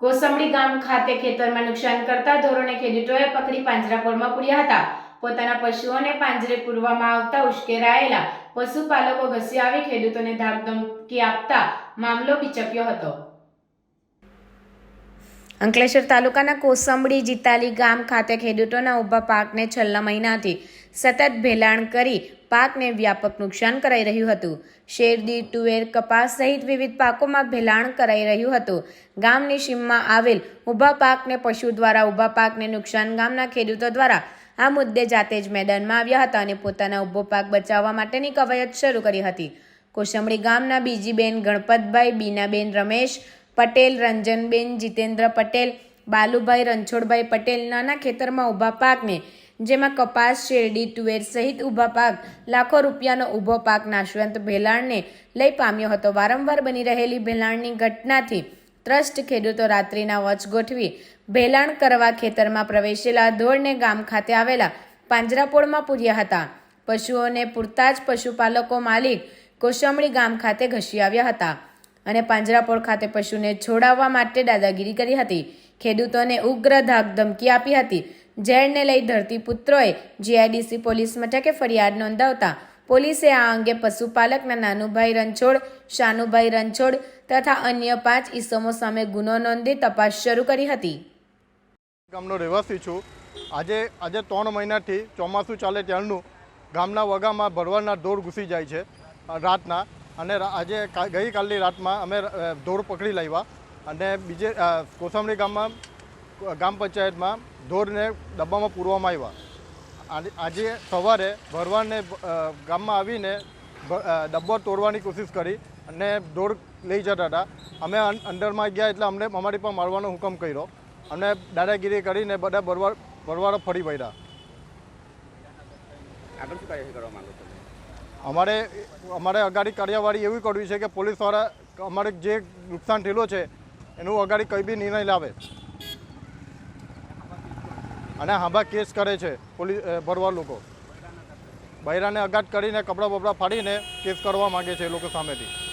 કોસંબડી ગામ ખાતે ખેતરમાં નુકસાન કરતા ધોરણે ખેડૂતોએ પકડી પાંજરાપોળમાં પૂર્યા હતા. પોતાના પશુઓને પાંજરે પૂરવામાં આવતા ઉશ્કેરાયેલા પશુપાલકો ઘસી આવી ખેડૂતોને ધાકધમકી આપતા મામલો બિચક્યો હતો. અંકલેશ્વર તાલુકાના કોસંબડી જીતાલી ગામ ખાતે ખેડૂતોના ઊભા પાકને છેલ્લા મહિનાથી સતત ભેલાણ કરી પાકને વ્યાપક નુકસાન કરાઈ રહ્યું હતું. શેરડી, તુવેર, કપાસ સહિત વિવિધ પાકોમાં ભેલાણ કરાઈ રહ્યું હતું. ગામની સીમમાં આવેલ ઊભા પાકને પશુ દ્વારા ઊભા પાકને નુકસાન ગામના ખેડૂતો દ્વારા આ મુદ્દે જાતે જ મેદાનમાં આવ્યા હતા અને પોતાના ઊભો પાક બચાવવા માટેની કવાયત શરૂ કરી હતી. કોસંબડી ગામના બીજીબેન ગણપતભાઈ, બીનાબેન રમેશ પટેલ, રંજનબેન, જીતેન્દ્ર પટેલ, બાલુભાઈ, રણછોડભાઈ પટેલ નાના ખેતરમાં ઊભા પાકને, જેમાં કપાસ, શેરડી, તુવેર સહિત ઊભા પાક, લાખો રૂપિયાનો ઊભો પાક નાશવંત ભેલાણને લઈ પામ્યો હતો. વારંવાર બની રહેલી ભેલાણની ઘટનાથી ટ્રસ્ટ ખેડૂતો રાત્રિના વોચ ગોઠવી ભેલાણ કરવા ખેતરમાં પ્રવેશેલા ધોળને ગામ ખાતે આવેલા પાંજરાપોળમાં પૂર્યા હતા. પશુઓને પૂરતા જ પશુપાલકો માલિક કોશમણી ગામ ખાતે ઘસી આવ્યા હતા. અને પાંજરાપોળ ખાતે પશુને છોડાવવા માટે દાદાગીરી કરી હતી. ખેડૂતોને ઉગ્ર ધાક ધમકી આપી હતી. ઝેરને લઈ ધરતીપુત્રોએ જીઆઈડીસી પોલીસ મથકે ફરિયાદ નોંધાવતા પોલીસે આ અંગે પશુપાલકના નાનુભાઈ રણછોડ, શાનુભાઈ રણછોડ તથા અન્ય પાંચ ઈસમો સામે ગુનો નોંધી તપાસ શરૂ કરી હતી. ગામનો રહેવાસી છું. આજે આજે ત્રણ મહિનાથી ચોમાસું ચાલે ત્યારનું ગામના વગામાં ભરવાડના દોર ઘૂસી જાય છે, રાતના. અને આજે ગઈકાલની રાતમાં અમે અ, પકડી લાવ્યા અને બીજે અ, ગામમાં ગ્રામ પંચાયતમાં ધોરને ડબ્બામાં પૂરવામાં આવ્યા. આજે- સવારે ભરવાડને ગામમાં આવીને ડબ્બો તોડવાની કોશિશ કરી અને દોર લઈ જતા હતા. અમે અંડરમાં ગયા એટલે અમને અમારી પણ મારવાનો હુકમ કર્યો અને દાદાગીરી કરીને બધા ભરવાડ ભરવાડો ફરી વળ્યા. આગળ શું કાર્યવાહી કરવા માંગો છો? અમારે અમારે અગાડી કાર્યવાહી એવી કરવી છે કે પોલીસવાળા અમારે જે નુકસાન થયેલું છે, એનું અગાડી કંઈ બી નિર્ણય લાવે. અને હાંભા કેસ કરે છે, પોલીસ ભરવા લોકો. બૈરાને અગાટ કરીને કપડાં બપડા ફાડીને કેસ કરવા માગે છે એ લોકો સામેથી.